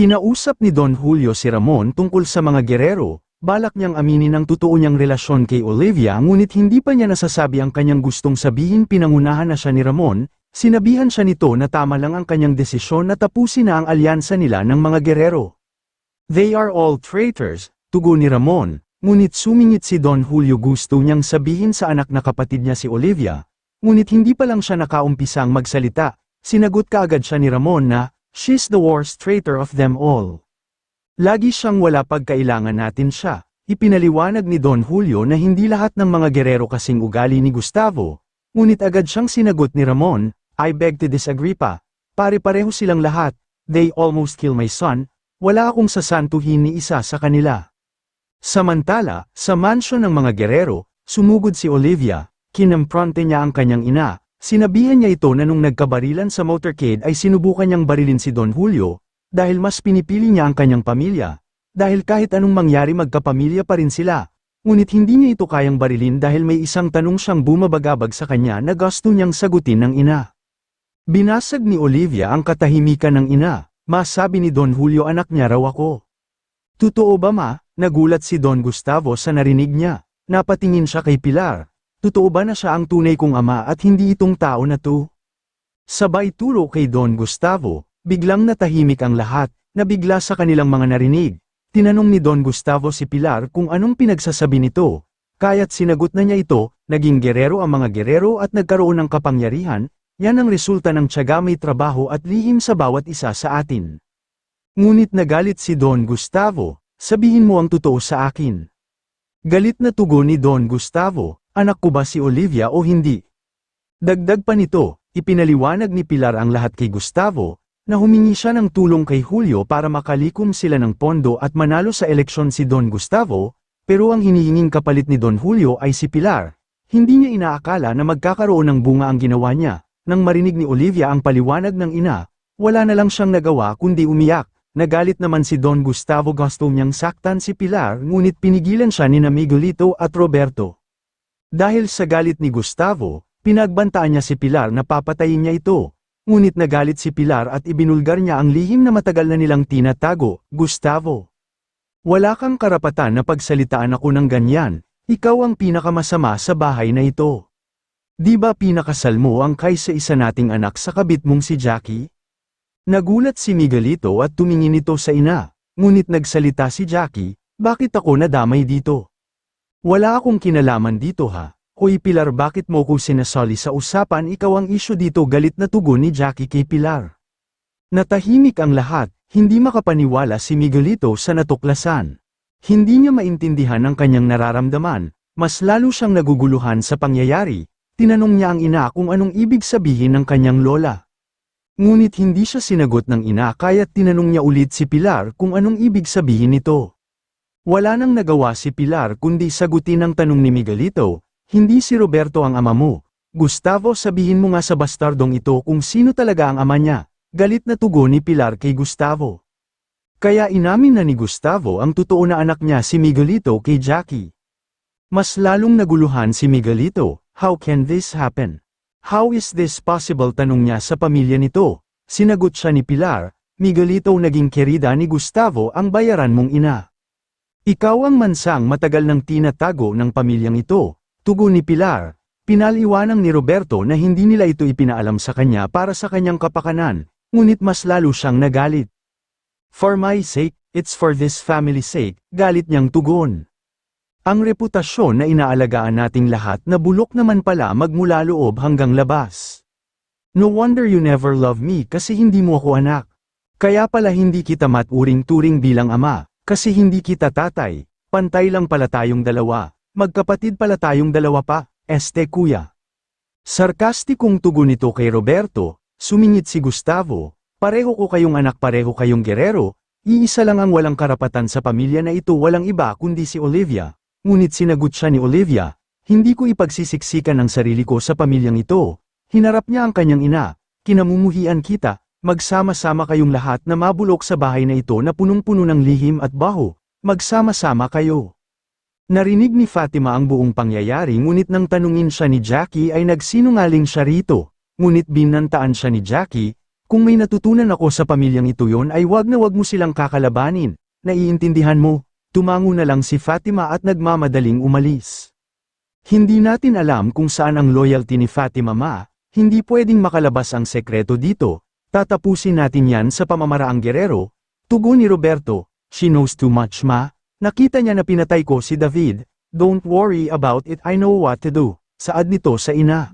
Kinausap ni Don Julio si Ramon tungkol sa mga gerero, balak niyang aminin ang totoo niyang relasyon kay Olivia ngunit hindi pa niya nasasabi ang kanyang gustong sabihin pinangunahan na siya ni Ramon, sinabihan siya nito na tama lang ang kanyang desisyon na tapusin na ang alyansa nila ng mga gerero. They are all traitors, tugon ni Ramon, ngunit sumingit si Don Julio gusto niyang sabihin sa anak na kapatid niya si Olivia, ngunit hindi pa lang siya nakaumpisang magsalita, sinagot kaagad siya ni Ramon na, She's the worst traitor of them all. Lagi siyang wala pagkailangan natin siya. Ipinaliwanag ni Don Julio na hindi lahat ng mga gerero kasing ugali ni Gustavo, ngunit agad siyang sinagot ni Ramon, I beg to disagree pa. Pare-pareho silang lahat, they almost kill my son, wala akong sasantuhin ni isa sa kanila. Samantala, sa mansyon ng mga gerero, sumugod si Olivia, kinampronte niya ang kanyang ina, sinabihan niya ito na nung nagkabarilan sa motorcade ay sinubukan niyang barilin si Don Julio, dahil mas pinipili niya ang kanyang pamilya, dahil kahit anong mangyari magkapamilya pa rin sila, ngunit hindi niya ito kayang barilin dahil may isang tanong siyang bumabagabag sa kanya na gusto niyang sagutin ng ina. Binasag ni Olivia ang katahimikan ng ina, masabi ni Don Julio anak niya raw ako. Totoo ba ma? Nagulat si Don Gustavo sa narinig niya. Napatingin siya kay Pilar. Totoo ba na siya ang tunay kong ama at hindi itong tao na to? Sabay turo kay Don Gustavo, biglang natahimik ang lahat, nabigla sa kanilang mga narinig. Tinanong ni Don Gustavo si Pilar kung anong pinagsasabi nito. Kaya't sinagot na niya ito, naging gerero ang mga gerero at nagkaroon ng kapangyarihan, yan ang resulta ng tiyaga may trabaho at lihim sa bawat isa sa atin. Ngunit nagalit si Don Gustavo, sabihin mo ang totoo sa akin. Galit na tugon ni Don Gustavo, anak ko ba si Olivia o hindi? Dagdag pa nito, ipinaliwanag ni Pilar ang lahat kay Gustavo, na humingi siya ng tulong kay Julio para makalikom sila ng pondo at manalo sa eleksyon si Don Gustavo, pero ang hinihinging kapalit ni Don Julio ay si Pilar. Hindi niya inaakala na magkakaroon ng bunga ang ginawa niya. Nang marinig ni Olivia ang paliwanag ng ina, wala na lang siyang nagawa kundi umiyak. Nagalit naman si Don Gustavo gusto niyang saktan si Pilar ngunit pinigilan siya ni na Miguelito at Roberto. Dahil sa galit ni Gustavo, pinagbantaan niya si Pilar na papatayin niya ito. Ngunit nagalit si Pilar at ibinulgar niya ang lihim na matagal na nilang tinatago, Gustavo. Wala kang karapatan na pagsalitaan ako ng ganyan, ikaw ang pinakamasama sa bahay na ito. Di ba pinakasal mo ang kaysa isa nating anak sa kabit mong si Jackie? Nagulat si Miguelito at tumingin ito sa ina, ngunit nagsalita si Jackie, bakit ako nadamay dito? Wala akong kinalaman dito ha, Hoy Pilar bakit mo ko sinasali sa usapan ikaw ang isyo dito galit na tugon ni Jackie kay Pilar. Natahimik ang lahat, hindi makapaniwala si Miguelito sa natuklasan. Hindi niya maintindihan ang kanyang nararamdaman, mas lalo siyang naguguluhan sa pangyayari, tinanong niya ang ina kung anong ibig sabihin ng kanyang lola. Ngunit hindi siya sinagot ng ina kaya't tinanong niya ulit si Pilar kung anong ibig sabihin nito. Wala nang nagawa si Pilar kundi sagutin ang tanong ni Miguelito, hindi si Roberto ang ama mo. Gustavo sabihin mo nga sa bastardong ito kung sino talaga ang ama niya. Galit na tugon ni Pilar kay Gustavo. Kaya inamin na ni Gustavo ang totoo na anak niya si Miguelito kay Jackie. Mas lalong naguluhan si Miguelito, how can this happen? How is this possible tanong niya sa pamilya nito? Sinagot siya ni Pilar, Miguelito naging kerida ni Gustavo ang bayaran mong ina. Ikaw ang mansang matagal nang tinatago ng pamilyang ito, tugon ni Pilar. Pinaliwanang ni Roberto na hindi nila ito ipinaalam sa kanya para sa kanyang kapakanan, ngunit mas lalo siyang nagalit. For my sake, it's for this family's sake, galit niyang tugon. Ang reputasyon na inaalagaan nating lahat na bulok naman pala magmula loob hanggang labas. No wonder you never love me kasi hindi mo ako anak. Kaya pala hindi kita maturing-turing bilang ama, kasi hindi kita tatay, pantay lang pala tayong dalawa, magkapatid pala tayong dalawa pa, este kuya. Sarkastikong tugon nito kay Roberto, sumingit si Gustavo, pareho ko kayong anak pareho kayong gerero, iisa lang ang walang karapatan sa pamilya na ito walang iba kundi si Olivia. Ngunit sinagot siya ni Olivia, hindi ko ipagsisiksikan ang sarili ko sa pamilyang ito. Hinarap niya ang kanyang ina, kinamumuhian kita, magsama-sama kayong lahat na mabulok sa bahay na ito na punong-puno ng lihim at baho, magsama-sama kayo. Narinig ni Fatima ang buong pangyayari ngunit nang tanungin siya ni Jackie ay nagsinungaling siya rito, ngunit binantaan siya ni Jackie, Kung may natutunan ako sa pamilyang ito yon ay wag na wag mo silang kakalabanin. Naiintindihan mo, tumango na lang si Fatima at nagmamadaling umalis. Hindi natin alam kung saan ang loyalty ni Fatima ma, hindi pwedeng makalabas ang sekreto dito, tatapusin natin yan sa pamamaraang gerero, tugon ni Roberto, she knows too much ma, nakita niya na pinatay ko si David, don't worry about it I know what to do, saad nito sa ina.